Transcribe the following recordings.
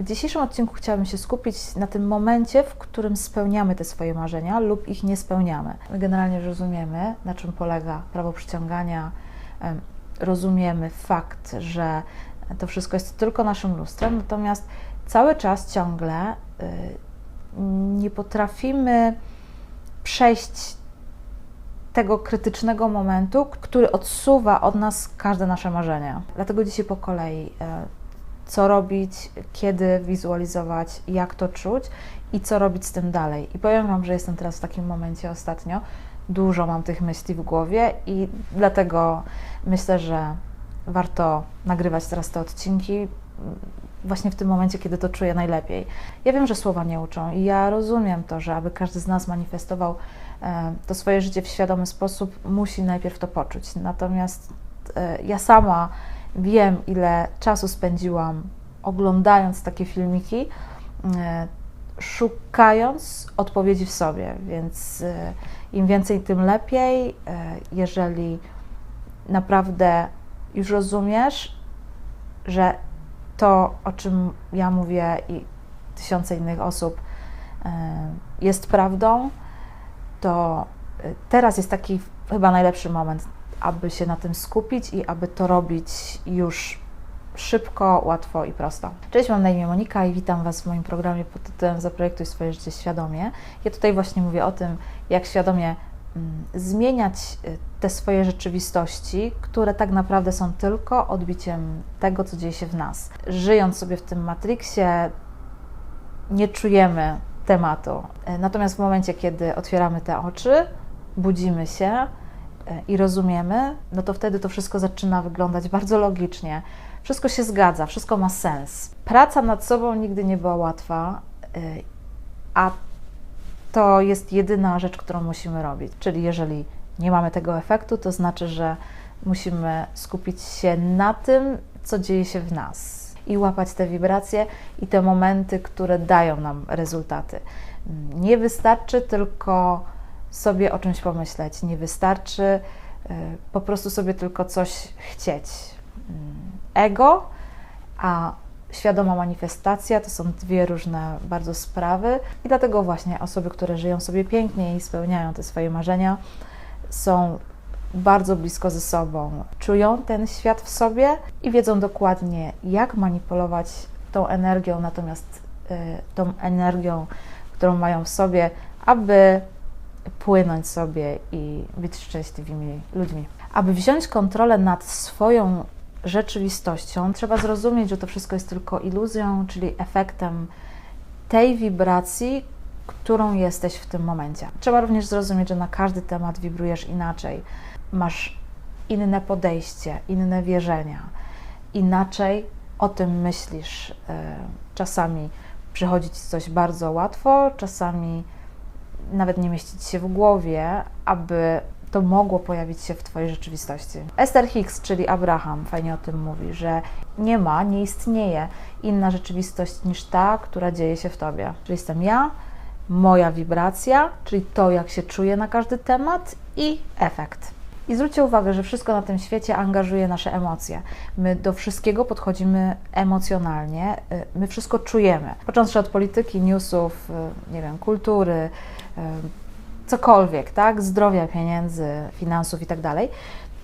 W dzisiejszym odcinku chciałabym się skupić na tym momencie, w którym spełniamy te swoje marzenia lub ich nie spełniamy. My generalnie rozumiemy, na czym polega prawo przyciągania, em, rozumiemy fakt, że to wszystko jest tylko naszym lustrem, natomiast cały czas ciągle y, nie potrafimy przejść tego krytycznego momentu, który odsuwa od nas każde nasze marzenia. Dlatego dzisiaj po kolei, e, co robić, kiedy wizualizować, jak to czuć i co robić z tym dalej. I powiem Wam, że jestem teraz w takim momencie ostatnio. Dużo mam tych myśli w głowie i dlatego myślę, że warto nagrywać teraz te odcinki mm, właśnie w tym momencie, kiedy to czuję najlepiej. Ja wiem, że słowa nie uczą i ja rozumiem to, że aby każdy z nas manifestował e, to swoje życie w świadomy sposób, musi najpierw to poczuć. Natomiast e, ja sama wiem, ile czasu spędziłam oglądając takie filmiki, e, szukając odpowiedzi w sobie, więc im więcej, tym lepiej. Jeżeli naprawdę już rozumiesz, że to, o czym ja mówię i tysiące innych osób jest prawdą, to teraz jest taki chyba najlepszy moment, aby się na tym skupić i aby to robić już szybko, łatwo i prosto. Cześć, mam na imię Monika i witam Was w moim programie pod tytułem Zaprojektuj swoje życie świadomie. Ja tutaj właśnie mówię o tym, jak świadomie mm, zmieniać te swoje rzeczywistości, które tak naprawdę są tylko odbiciem tego, co dzieje się w nas. Żyjąc sobie w tym Matrixie, nie czujemy tematu. Natomiast w momencie, kiedy otwieramy te oczy, budzimy się i rozumiemy, no to wtedy to wszystko zaczyna wyglądać bardzo logicznie. Wszystko się zgadza, wszystko ma sens. Praca nad sobą nigdy nie była łatwa, e, a to jest jedyna rzecz, którą musimy robić. Czyli jeżeli nie mamy tego efektu, to znaczy, że musimy skupić się na tym, co dzieje się w nas i łapać te wibracje i te momenty, które dają nam rezultaty. Nie wystarczy tylko sobie o czymś pomyśleć, nie wystarczy y, po prostu sobie tylko coś chcieć. Mm, ego, a świadoma manifestacja to są dwie różne bardzo sprawy. I dlatego właśnie osoby, które żyją sobie pięknie i spełniają te swoje marzenia, są bardzo blisko ze sobą, czują ten świat w sobie i wiedzą dokładnie, jak manipulować tą energią, natomiast y, tą energią, którą mają w sobie, aby płynąć sobie i być szczęśliwymi ludźmi. Aby wziąć kontrolę nad swoją rzeczywistością, trzeba zrozumieć, że to wszystko jest tylko iluzją, czyli efektem tej wibracji, którą jesteś w tym momencie. Trzeba również zrozumieć, że na każdy temat wibrujesz inaczej. Masz inne podejście, inne wierzenia, inaczej o tym myślisz. E, czasami przychodzi ci coś bardzo łatwo, czasami nawet nie mieścić się w głowie, aby to mogło pojawić się w Twojej rzeczywistości. Esther Hicks, czyli Abraham, fajnie o tym mówi, że nie ma, nie istnieje inna rzeczywistość niż ta, która dzieje się w Tobie. Czyli jestem ja, moja wibracja, czyli to, jak się czuję na każdy temat i efekt. I zwróćcie uwagę, że wszystko na tym świecie angażuje nasze emocje. My do wszystkiego podchodzimy emocjonalnie, y, my wszystko czujemy. Począwszy od polityki, newsów, y, nie wiem, kultury, cokolwiek, tak, zdrowia, pieniędzy, finansów i tak dalej,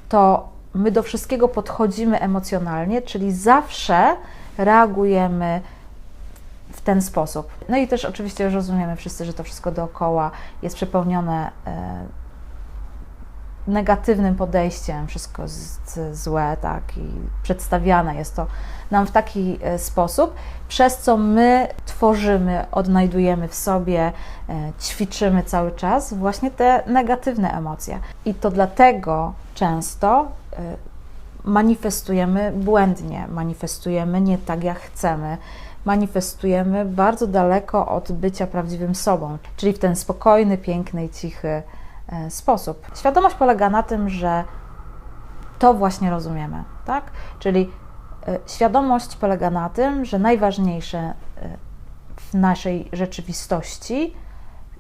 to my do wszystkiego podchodzimy emocjonalnie, czyli zawsze reagujemy w ten sposób. No i też oczywiście rozumiemy wszyscy, że to wszystko dookoła jest przepełnione negatywnym podejściem, wszystko jest złe, tak, i przedstawiane jest to nam w taki e, sposób, przez co my tworzymy, odnajdujemy w sobie, e, ćwiczymy cały czas właśnie te negatywne emocje. I to dlatego często manifestujemy błędnie, manifestujemy nie tak, jak chcemy, manifestujemy bardzo daleko od bycia prawdziwym sobą, czyli w ten spokojny, piękny i cichy e, sposób. Świadomość polega na tym, że to właśnie rozumiemy, tak? Czyli e, świadomość polega na tym, że najważniejsze e, w naszej rzeczywistości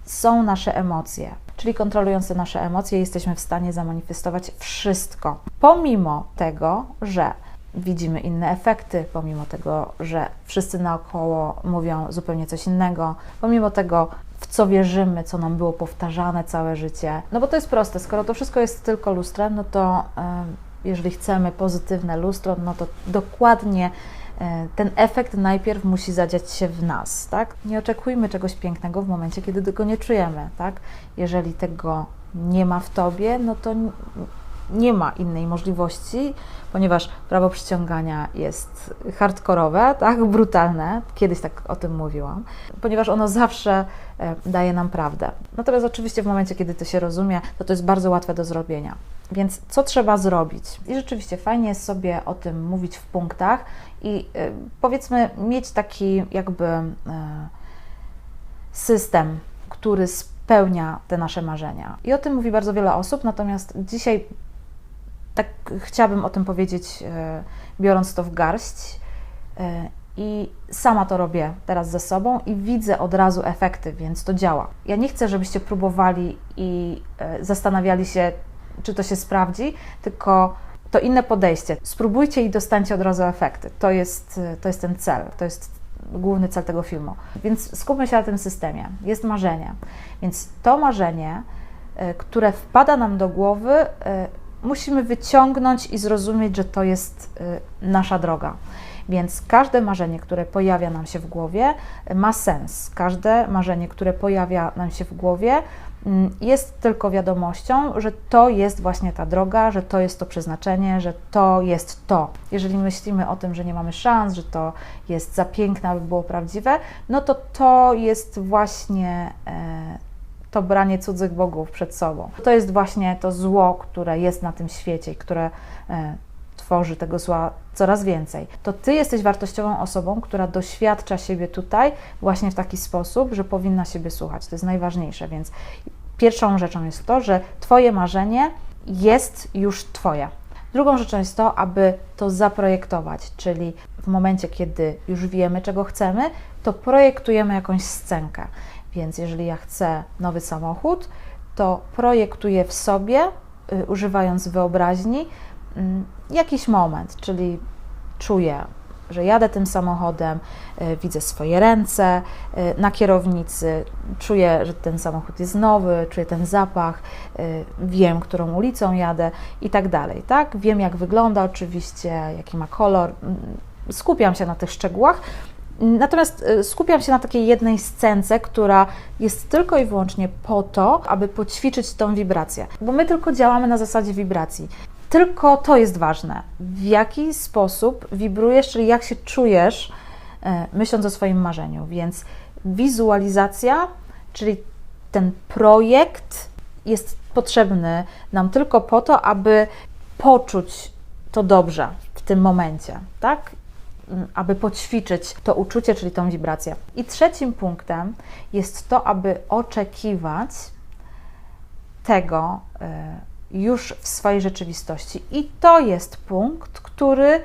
są nasze emocje. Czyli kontrolując te nasze emocje, jesteśmy w stanie zamanifestować wszystko. Pomimo tego, że widzimy inne efekty, pomimo tego, że wszyscy naokoło mówią zupełnie coś innego, pomimo tego, w co wierzymy, co nam było powtarzane całe życie. No bo to jest proste, skoro to wszystko jest tylko lustrem, no to jeżeli chcemy pozytywne lustro, no to dokładnie e, ten efekt najpierw musi zadziać się w nas, tak? Nie oczekujmy czegoś pięknego w momencie, kiedy tego nie czujemy, tak? Jeżeli tego nie ma w tobie, no to nie ma innej możliwości, ponieważ prawo przyciągania jest hardkorowe, tak, brutalne, kiedyś tak o tym mówiłam, ponieważ ono zawsze e, daje nam prawdę. Natomiast oczywiście w momencie, kiedy to się rozumie, to to jest bardzo łatwe do zrobienia. Więc co trzeba zrobić? I rzeczywiście fajnie jest sobie o tym mówić w punktach i e, powiedzmy mieć taki jakby e, system, który spełnia te nasze marzenia. I o tym mówi bardzo wiele osób, natomiast dzisiaj tak chciałabym o tym powiedzieć, e, biorąc to w garść. E, I sama to robię teraz ze sobą i widzę od razu efekty, więc to działa. Ja nie chcę, żebyście próbowali i e, zastanawiali się, czy to się sprawdzi, tylko to inne podejście. Spróbujcie i dostańcie od razu efekty. To jest, to jest ten cel, to jest główny cel tego filmu. Więc skupmy się na tym systemie. Jest marzenie. Więc to marzenie, które wpada nam do głowy, musimy wyciągnąć i zrozumieć, że to jest y, nasza droga. Więc każde marzenie, które pojawia nam się w głowie, ma sens. Każde marzenie, które pojawia nam się w głowie, mm, jest tylko wiadomością, że to jest właśnie ta droga, że to jest to przeznaczenie, że to jest to. Jeżeli myślimy o tym, że nie mamy szans, że to jest za piękne, aby było prawdziwe, no to to jest właśnie e, to branie cudzych bogów przed sobą. To jest właśnie to zło, które jest na tym świecie które e, tworzy tego zła coraz więcej. To ty jesteś wartościową osobą, która doświadcza siebie tutaj właśnie w taki sposób, że powinna siebie słuchać. To jest najważniejsze, więc pierwszą rzeczą jest to, że twoje marzenie jest już twoje. Drugą rzeczą jest to, aby to zaprojektować, czyli w momencie, kiedy już wiemy, czego chcemy, to projektujemy jakąś scenkę. Więc jeżeli ja chcę nowy samochód, to projektuję w sobie, y, używając wyobraźni, y, jakiś moment, czyli czuję, że jadę tym samochodem, y, widzę swoje ręce y, na kierownicy, czuję, że ten samochód jest nowy, czuję ten zapach, wiem, którą ulicą jadę i tak dalej. Tak? Wiem, jak wygląda oczywiście, jaki ma kolor. Mm, skupiam się na tych szczegółach, Natomiast y, skupiam się na takiej jednej scence, która jest tylko i wyłącznie po to, aby poćwiczyć tą wibrację, bo my tylko działamy na zasadzie wibracji. Tylko to jest ważne. W jaki sposób wibrujesz, czyli jak się czujesz, e, myśląc o swoim marzeniu. Więc wizualizacja, czyli ten projekt jest potrzebny nam tylko po to, aby poczuć to dobrze w tym momencie, tak? Aby poćwiczyć to uczucie, czyli tą wibrację. I trzecim punktem jest to, aby oczekiwać tego e, już w swojej rzeczywistości. I to jest punkt, który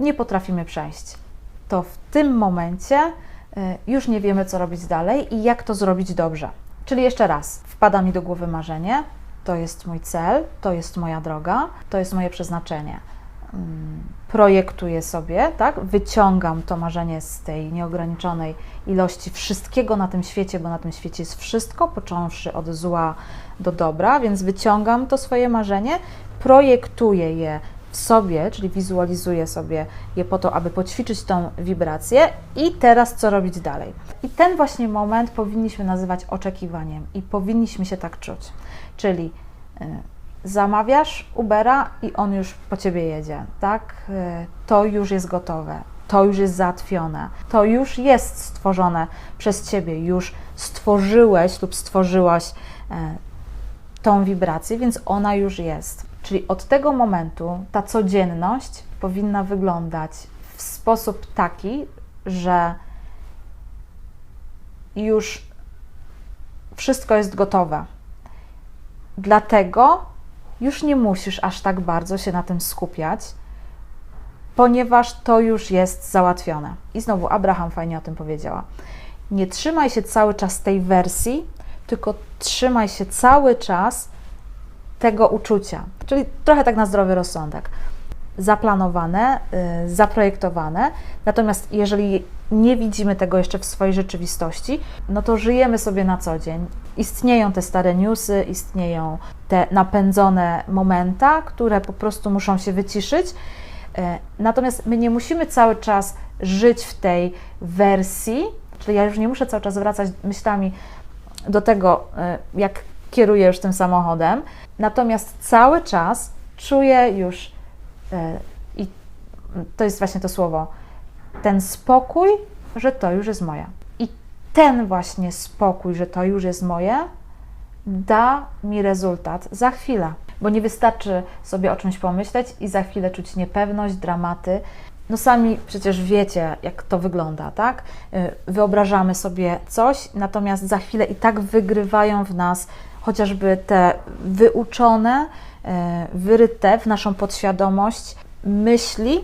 nie potrafimy przejść. To w tym momencie e, już nie wiemy, co robić dalej i jak to zrobić dobrze. Czyli jeszcze raz, wpada mi do głowy marzenie, to jest mój cel, to jest moja droga, to jest moje przeznaczenie Mm, projektuję sobie, tak? wyciągam to marzenie z tej nieograniczonej ilości wszystkiego na tym świecie, bo na tym świecie jest wszystko, począwszy od zła do dobra, więc wyciągam to swoje marzenie, projektuję je w sobie, czyli wizualizuję sobie je po to, aby poćwiczyć tą wibrację i teraz co robić dalej. I ten właśnie moment powinniśmy nazywać oczekiwaniem i powinniśmy się tak czuć, czyli y, zamawiasz Ubera i on już po ciebie jedzie, tak? Y, to już jest gotowe, to już jest załatwione, to już jest stworzone przez ciebie, już stworzyłeś lub stworzyłaś e, tą wibrację, więc ona już jest. Czyli od tego momentu ta codzienność powinna wyglądać w sposób taki, że już wszystko jest gotowe. Dlatego już nie musisz aż tak bardzo się na tym skupiać, ponieważ to już jest załatwione. I znowu Abraham fajnie o tym powiedziała. Nie trzymaj się cały czas tej wersji, tylko trzymaj się cały czas tego uczucia. Czyli trochę tak na zdrowy rozsądek. Zaplanowane, y, zaprojektowane. Natomiast jeżeli nie widzimy tego jeszcze w swojej rzeczywistości, no to żyjemy sobie na co dzień. Istnieją te stare newsy, istnieją te napędzone momenta, które po prostu muszą się wyciszyć. Y, natomiast my nie musimy cały czas żyć w tej wersji, czyli ja już nie muszę cały czas wracać myślami do tego, y, jak kieruję już tym samochodem, natomiast cały czas czuję już i to jest właśnie to słowo, ten spokój, że to już jest moje. I ten właśnie spokój, że to już jest moje, da mi rezultat za chwilę. Bo nie wystarczy sobie o czymś pomyśleć i za chwilę czuć niepewność, dramaty. No sami przecież wiecie, jak to wygląda, tak? E, wyobrażamy sobie coś, natomiast za chwilę i tak wygrywają w nas chociażby te wyuczone, e, wyryte w naszą podświadomość myśli,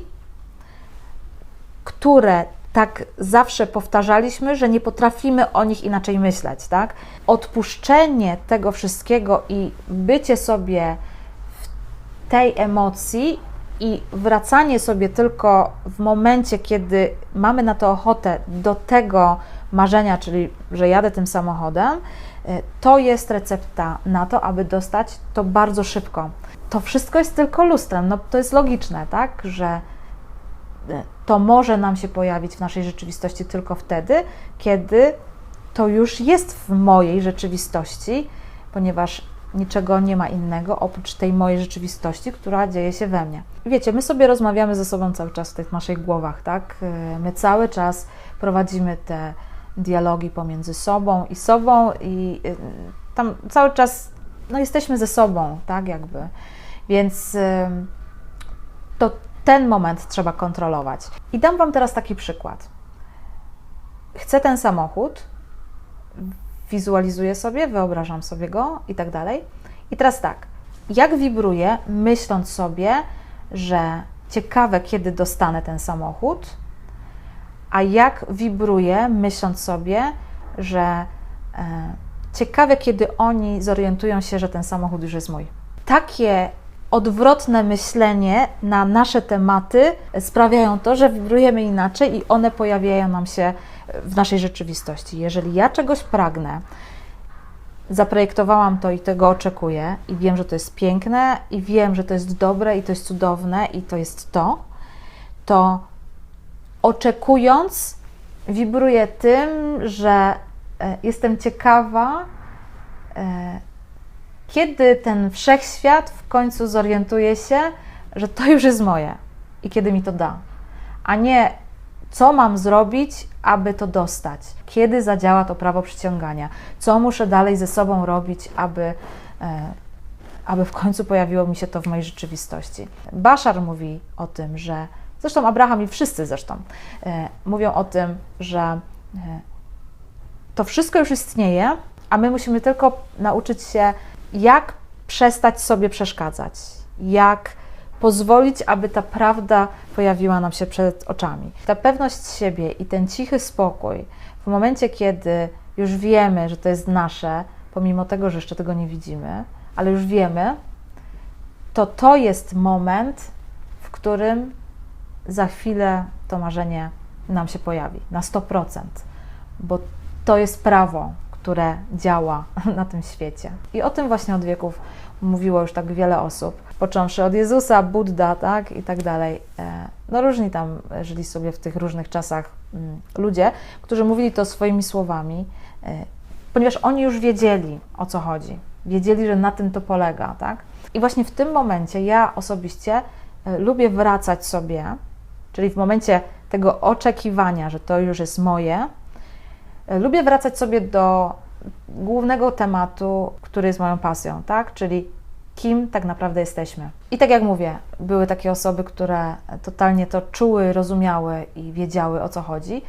które tak zawsze powtarzaliśmy, że nie potrafimy o nich inaczej myśleć, tak? Odpuszczenie tego wszystkiego i bycie sobie w tej emocji i wracanie sobie tylko w momencie, kiedy mamy na to ochotę do tego marzenia, czyli że jadę tym samochodem, to jest recepta na to, aby dostać to bardzo szybko. To wszystko jest tylko lustrem. No, to jest logiczne, tak, że e, to może nam się pojawić w naszej rzeczywistości tylko wtedy, kiedy to już jest w mojej rzeczywistości, ponieważ niczego nie ma innego oprócz tej mojej rzeczywistości, która dzieje się we mnie. Wiecie, my sobie rozmawiamy ze sobą cały czas w tych naszych głowach, tak? E, my cały czas prowadzimy te dialogi pomiędzy sobą i sobą i y, tam cały czas no, jesteśmy ze sobą, tak jakby. Więc to ten moment trzeba kontrolować. I dam Wam teraz taki przykład. Chcę ten samochód, wizualizuję sobie, wyobrażam sobie go i tak dalej. I teraz tak, jak wibruję, myśląc sobie, że ciekawe, kiedy dostanę ten samochód, a jak wibruje, myśląc sobie, że e, ciekawe, kiedy oni zorientują się, że ten samochód już jest mój. Takie odwrotne myślenie na nasze tematy sprawiają to, że wibrujemy inaczej i one pojawiają nam się w naszej rzeczywistości. Jeżeli ja czegoś pragnę, zaprojektowałam to i tego oczekuję, i wiem, że to jest piękne, i wiem, że to jest dobre, i to jest cudowne, i to jest to, to oczekując, wibruję tym, że e, jestem ciekawa, e, kiedy ten wszechświat w końcu zorientuje się, że to już jest moje i kiedy mi to da, a nie co mam zrobić, aby to dostać, kiedy zadziała to prawo przyciągania, co muszę dalej ze sobą robić, aby, e, aby w końcu pojawiło mi się to w mojej rzeczywistości. Bashar mówi o tym, że Zresztą Abraham i wszyscy zresztą e, mówią o tym, że e, to wszystko już istnieje, a my musimy tylko nauczyć się, jak przestać sobie przeszkadzać, jak pozwolić, aby ta prawda pojawiła nam się przed oczami. Ta pewność siebie i ten cichy spokój, w momencie, kiedy już wiemy, że to jest nasze, pomimo tego, że jeszcze tego nie widzimy, ale już wiemy, to to jest moment, w którym za chwilę to marzenie nam się pojawi na 100%, bo to jest prawo, które działa na tym świecie. I o tym właśnie od wieków mówiło już tak wiele osób, począwszy od Jezusa, Buddha, tak i tak dalej. E, no różni tam żyli sobie w tych różnych czasach mm, ludzie, którzy mówili to swoimi słowami, e, ponieważ oni już wiedzieli, o co chodzi. Wiedzieli, że na tym to polega, tak? I właśnie w tym momencie ja osobiście e, lubię wracać sobie Czyli w momencie tego oczekiwania, że to już jest moje, e, lubię wracać sobie do głównego tematu, który jest moją pasją, tak? Czyli kim tak naprawdę jesteśmy. I tak jak mówię, były takie osoby, które totalnie to czuły, rozumiały i wiedziały o co chodzi.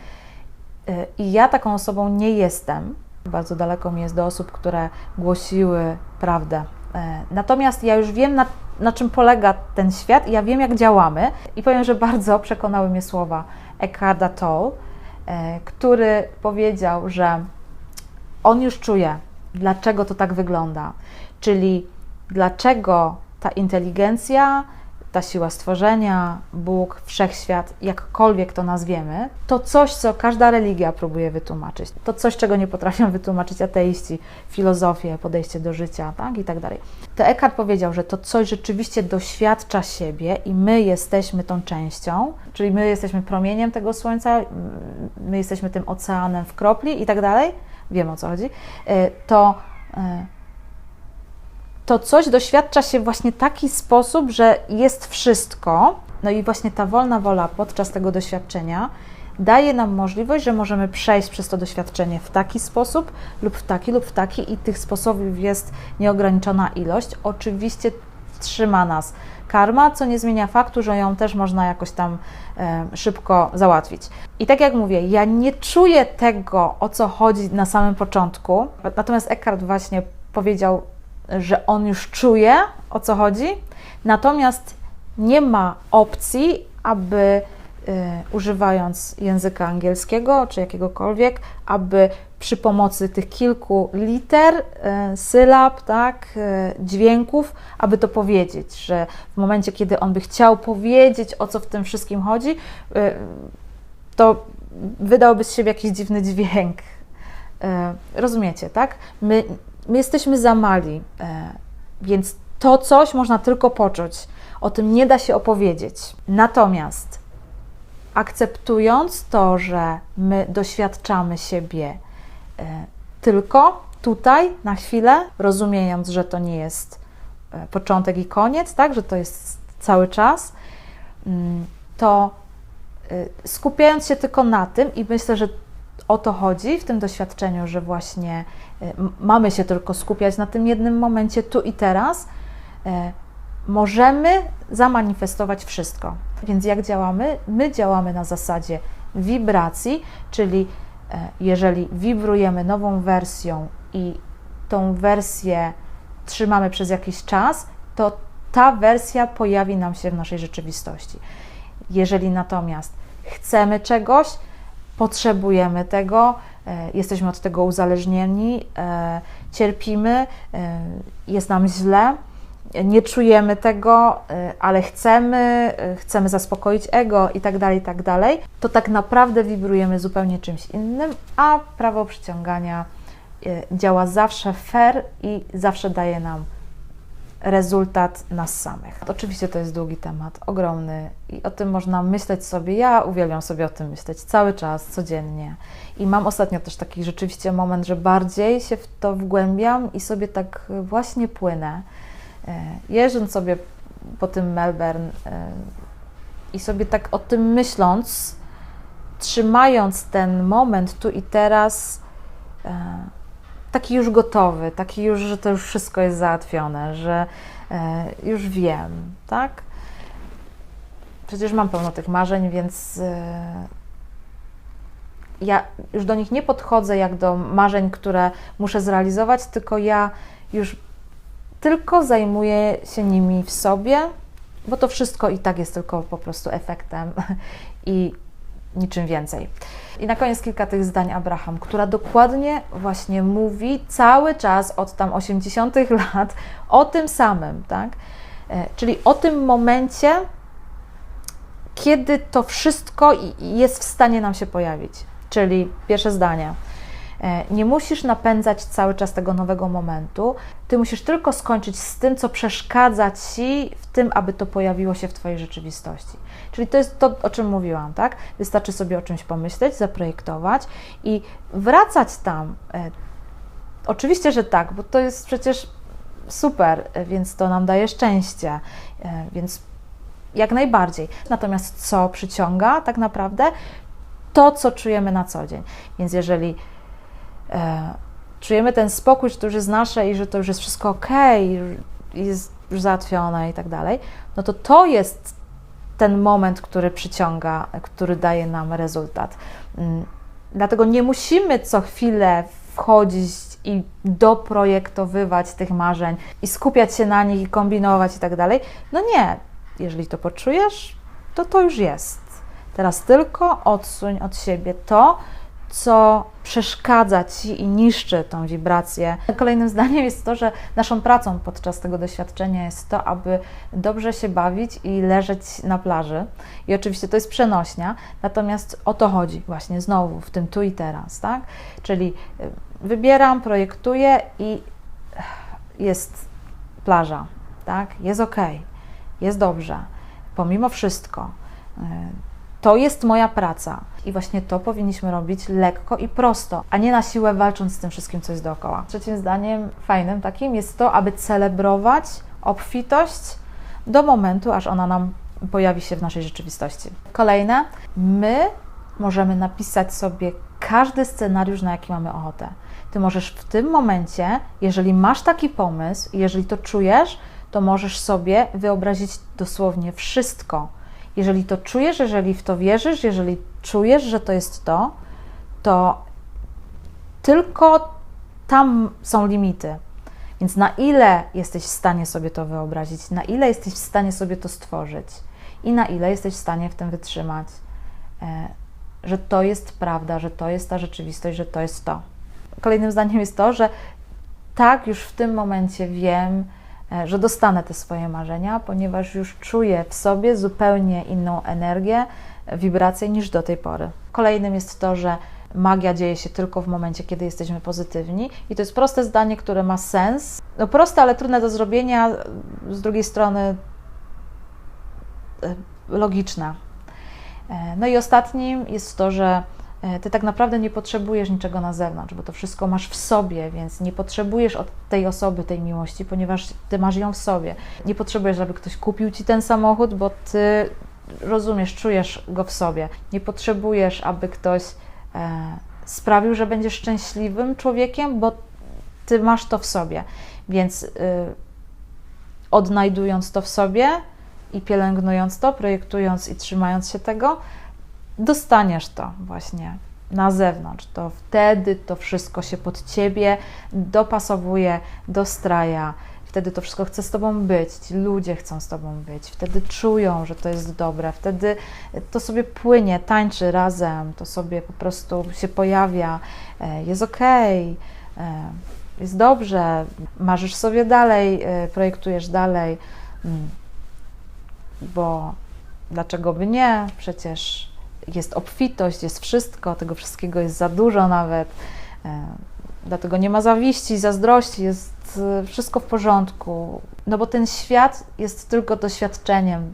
E, I ja taką osobą nie jestem. Bardzo daleko mi jest do osób, które głosiły prawdę. E, natomiast ja już wiem, na na czym polega ten świat i ja wiem, jak działamy. I powiem, że bardzo przekonały mnie słowa Eckharta Tolle, e, który powiedział, że on już czuje, dlaczego to tak wygląda, czyli dlaczego ta inteligencja ta siła stworzenia, Bóg, wszechświat, jakkolwiek to nazwiemy, to coś, co każda religia próbuje wytłumaczyć, to coś, czego nie potrafią wytłumaczyć ateiści, filozofie, podejście do życia, tak i tak dalej. To Eckhart powiedział, że to coś rzeczywiście doświadcza siebie i my jesteśmy tą częścią, czyli my jesteśmy promieniem tego słońca, my jesteśmy tym oceanem w kropli i tak dalej, wiemy o co chodzi, e, to e, to coś doświadcza się właśnie taki sposób, że jest wszystko. No i właśnie ta wolna wola podczas tego doświadczenia daje nam możliwość, że możemy przejść przez to doświadczenie w taki sposób, lub w taki, lub w taki, i tych sposobów jest nieograniczona ilość. Oczywiście trzyma nas karma, co nie zmienia faktu, że ją też można jakoś tam e, szybko załatwić. I tak jak mówię, ja nie czuję tego, o co chodzi na samym początku, natomiast Eckhart właśnie powiedział że on już czuje o co chodzi, natomiast nie ma opcji, aby y, używając języka angielskiego czy jakiegokolwiek, aby przy pomocy tych kilku liter, y, sylab, tak, y, dźwięków, aby to powiedzieć, że w momencie, kiedy on by chciał powiedzieć, o co w tym wszystkim chodzi, to wydałby z siebie jakiś dziwny dźwięk. Rozumiecie, tak? My my jesteśmy za mali, e, więc to coś można tylko poczuć. O tym nie da się opowiedzieć. Natomiast akceptując to, że my doświadczamy siebie e, tylko tutaj, na chwilę, rozumiejąc, że to nie jest e, początek i koniec, tak, że to jest cały czas, mm, to skupiając się tylko na tym, i myślę, że o to chodzi w tym doświadczeniu, że właśnie mamy się tylko skupiać na tym jednym momencie, tu i teraz, e, możemy zamanifestować wszystko. Więc jak działamy? My działamy na zasadzie wibracji, czyli e, jeżeli wibrujemy nową wersją i tą wersję trzymamy przez jakiś czas, to ta wersja pojawi nam się w naszej rzeczywistości. Jeżeli natomiast chcemy czegoś, potrzebujemy tego, e, jesteśmy od tego uzależnieni, e, cierpimy, e, jest nam źle, nie czujemy tego, ale chcemy, chcemy zaspokoić ego i tak dalej, tak dalej, to tak naprawdę wibrujemy zupełnie czymś innym, a prawo przyciągania działa zawsze fair i zawsze daje nam rezultat nas samych. Oczywiście to jest długi temat, ogromny i o tym można myśleć sobie. Ja uwielbiam sobie o tym myśleć cały czas, codziennie. I mam ostatnio też taki rzeczywiście moment, że bardziej się w to wgłębiam i sobie tak właśnie płynę. E, jeżdżąc sobie po tym Melbourne e, i sobie tak o tym myśląc, trzymając ten moment tu i teraz, e, taki już gotowy, taki już, że to już wszystko jest załatwione, że e, już wiem, tak? Przecież mam pełno tych marzeń, więc e, ja już do nich nie podchodzę jak do marzeń, które muszę zrealizować, tylko ja już tylko zajmuję się nimi w sobie, bo to wszystko i tak jest tylko po prostu efektem i niczym więcej. I na koniec kilka tych zdań Abraham, która dokładnie właśnie mówi cały czas od tam 80. lat o tym samym, tak? E, czyli o tym momencie, kiedy to wszystko jest w stanie nam się pojawić. Czyli pierwsze zdanie. E, nie musisz napędzać cały czas tego nowego momentu, ty musisz tylko skończyć z tym, co przeszkadza ci w tym, aby to pojawiło się w Twojej rzeczywistości. Czyli to jest to, o czym mówiłam, tak? Wystarczy sobie o czymś pomyśleć, zaprojektować i wracać tam. E, oczywiście, że tak, bo to jest przecież super, e, więc to nam daje szczęście, więc jak najbardziej. Natomiast co przyciąga tak naprawdę? To, co czujemy na co dzień. Więc jeżeli czujemy ten spokój, że to już jest nasze i że to już jest wszystko ok, jest już załatwione i tak dalej, no to to jest ten moment, który przyciąga, który daje nam rezultat. Mm, dlatego nie musimy co chwilę wchodzić i doprojektowywać tych marzeń i skupiać się na nich i kombinować i tak dalej. No nie, jeżeli to poczujesz, to to już jest. Teraz tylko odsuń od siebie to, co przeszkadza ci i niszczy tą wibrację. Kolejnym zdaniem jest to, że naszą pracą podczas tego doświadczenia jest to, aby dobrze się bawić i leżeć na plaży. I oczywiście to jest przenośnia, natomiast o to chodzi właśnie znowu w tym tu i teraz, tak? Czyli y, wybieram, projektuję i jest plaża, tak? Jest ok, jest dobrze, pomimo wszystko. To jest moja praca i właśnie to powinniśmy robić lekko i prosto, a nie na siłę walcząc z tym wszystkim, co jest dookoła. Trzecim zdaniem fajnym takim jest to, aby celebrować obfitość do momentu, aż ona nam pojawi się w naszej rzeczywistości. Kolejne, my możemy napisać sobie każdy scenariusz, na jaki mamy ochotę. Ty możesz w tym momencie, jeżeli masz taki pomysł jeżeli to czujesz, to możesz sobie wyobrazić dosłownie wszystko. Jeżeli to czujesz, jeżeli w to wierzysz, jeżeli czujesz, że to jest to, to tylko tam są limity. Więc na ile jesteś w stanie sobie to wyobrazić, na ile jesteś w stanie sobie to stworzyć i na ile jesteś w stanie w tym wytrzymać, e, że to jest prawda, że to jest ta rzeczywistość, że to jest to. Kolejnym zdaniem jest to, że tak, już w tym momencie wiem, że dostanę te swoje marzenia, ponieważ już czuję w sobie zupełnie inną energię, e, wibrację niż do tej pory. Kolejnym jest to, że magia dzieje się tylko w momencie, kiedy jesteśmy pozytywni. I to jest proste zdanie, które ma sens. No proste, ale trudne do zrobienia, z drugiej strony e, logiczne. E, No i ostatnim jest to, że e, ty tak naprawdę nie potrzebujesz niczego na zewnątrz, bo to wszystko masz w sobie, więc nie potrzebujesz od tej osoby tej miłości, ponieważ ty masz ją w sobie. Nie potrzebujesz, żeby ktoś kupił ci ten samochód, bo ty rozumiesz, czujesz go w sobie. Nie potrzebujesz, aby ktoś e, sprawił, że będziesz szczęśliwym człowiekiem, bo ty masz to w sobie. Więc y, odnajdując to w sobie i pielęgnując to, projektując i trzymając się tego, dostaniesz to właśnie na zewnątrz. To wtedy to wszystko się pod ciebie dopasowuje, dostraja. Wtedy to wszystko chce z tobą być, ci ludzie chcą z tobą być, wtedy czują, że to jest dobre, wtedy to sobie płynie, tańczy razem, to sobie po prostu się pojawia, e, jest okej, e, jest dobrze, marzysz sobie dalej, e, projektujesz dalej, mm, bo dlaczego by nie? Przecież jest obfitość, jest wszystko, tego wszystkiego jest za dużo nawet. E, Dlatego nie ma zawiści, zazdrości, jest e, wszystko w porządku. No bo ten świat jest tylko doświadczeniem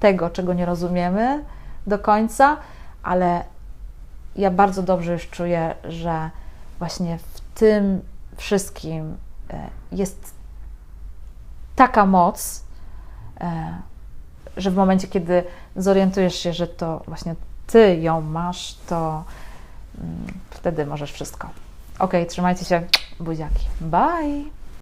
tego, czego nie rozumiemy do końca, ale ja bardzo dobrze już czuję, że właśnie w tym wszystkim e, jest taka moc, że w momencie, kiedy zorientujesz się, że to właśnie ty ją masz, to mm, wtedy możesz wszystko. Ok, trzymajcie się, buziaki. Bye!